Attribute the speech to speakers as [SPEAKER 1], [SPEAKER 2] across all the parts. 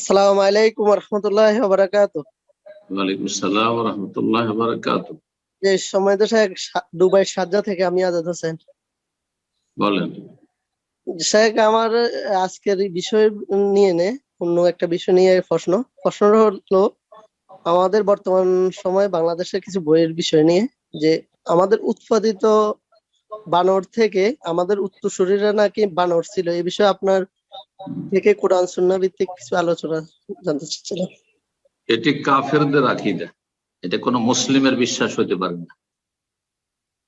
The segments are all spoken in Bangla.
[SPEAKER 1] আসসালামু আলাইকুম রহমতুল্লাহ বারাকাত
[SPEAKER 2] ওয়ালাইকুম আসসালাম রহমতুল্লাহ বারাকাত
[SPEAKER 1] যে সময় তো শেখ দুবাই সাজ্জা থেকে আমি আজাদ হোসেন।
[SPEAKER 2] বলেন।
[SPEAKER 1] শেখ আমার আজকের বিষয় নিয়ে নে অন্য একটা বিষয় নিয়ে প্রশ্ন। প্রশ্নটা হলো আমাদের বর্তমান সময়ে বাংলাদেশের কিছু বইয়ের বিষয় নিয়ে যে আমাদের উৎপাদিত বানর থেকে আমাদের উত্তর উত্তরসূরিরা নাকি বানর ছিল। এই বিষয়ে আপনার থেকে কোরআন ভিত্তিক কিছু আলোচনা জানতে চাচ্ছিলাম।
[SPEAKER 2] এটি কাফেরদের এটা কোনো মুসলিমের বিশ্বাস হতে পারে না।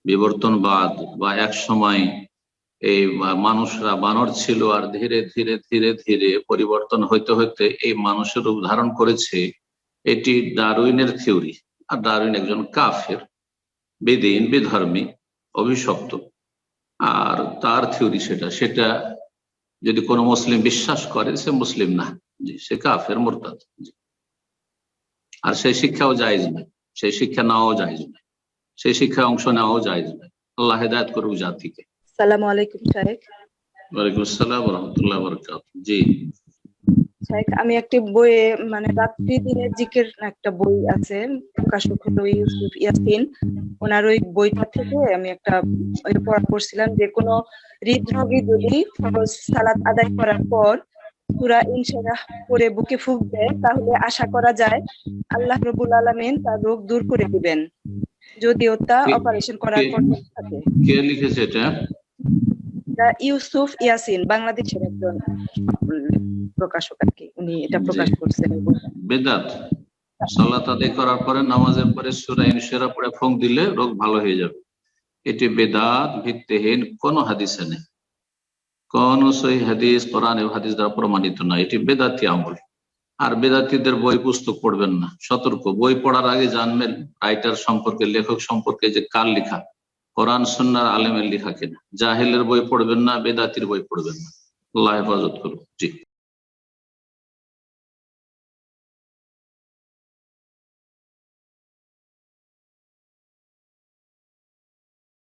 [SPEAKER 2] বিবর্তনবাদ বা এক সময় এই মানুষরা বানর ছিল আর ধীরে ধীরে ধীরে ধীরে পরিবর্তন হইতে হইতে এই মানুষের রূপ ধারণ করেছে, এটি ডারউইনের থিওরি। আর ডারউইন একজন কাফের, বেদিন, বিধর্মী, অভিশপ্ত। আর তার থিওরি সেটা। সেটা যদি কোনো মুসলিম বিশ্বাস করে সে মুসলিম না জি সে কাফের মোরতাদ আর সেই শিক্ষাও জায়েজ নয় সেই শিক্ষা নেওয়াও জায়েজ নয় সেই শিক্ষায় অংশ নেওয়াও জায়েজ নয়। আল্লাহ হেদায়ত করুক জাতিকে।
[SPEAKER 3] সালামু আলাইকুম শাহেক
[SPEAKER 2] ওয়ালাইকুম আসসালাম রহমতুল্লাহ বরকাত জি।
[SPEAKER 3] শাহেক আমি একটি বইয়ে মানে রাত্রি দিনের জিকের একটা বই আছে প্রকাশক হলো ইউসুফ ইয়াসিন। ওনার ওই বইটা থেকে আমি একটা পড়া পড়ছিলাম যে কোনো হৃদরোগী যদি ফরজ সালাত আদায় করার পর পুরা ইনশাআল্লাহ পরে বুকে ফুক দেয় তাহলে আশা করা যায় আল্লাহ রবুল আলামিন তার রোগ দূর করে দিবেন। যদিও তা অপারেশন করার পর থাকে।
[SPEAKER 2] কে লিখেছে এটা?
[SPEAKER 3] ইউসুফ ইয়াসিন বাংলাদেশের একজন প্রকাশক আর কি। উনি এটা প্রকাশ করছেন।
[SPEAKER 2] বেদাত। সালাত আদায় করার পরে নামাজের পরে সুরা ইনসেরা পড়ে ফোং দিলে রোগ ভালো হয়ে যাবে। এটি বেদাত ভিত্তিহীন কোন হাদিসে নেই। কোন সহি হাদিস, কোরআন হাদিস দ্বারা প্রমাণিত নয় এটি বেদাতি আমল। আর বেদাতিদের বই পুস্তক পড়বেন না। সতর্ক। বই পড়ার আগে জানবেন রাইটার সম্পর্কে, লেখক সম্পর্কে যে কার লেখা, কোরআন সন্ন্যার আলেমের লেখা কিনা। জাহেলের বই পড়বেন না, বেদাতির বই পড়বেন না। আল্লাহ হেফাজত করুন জি।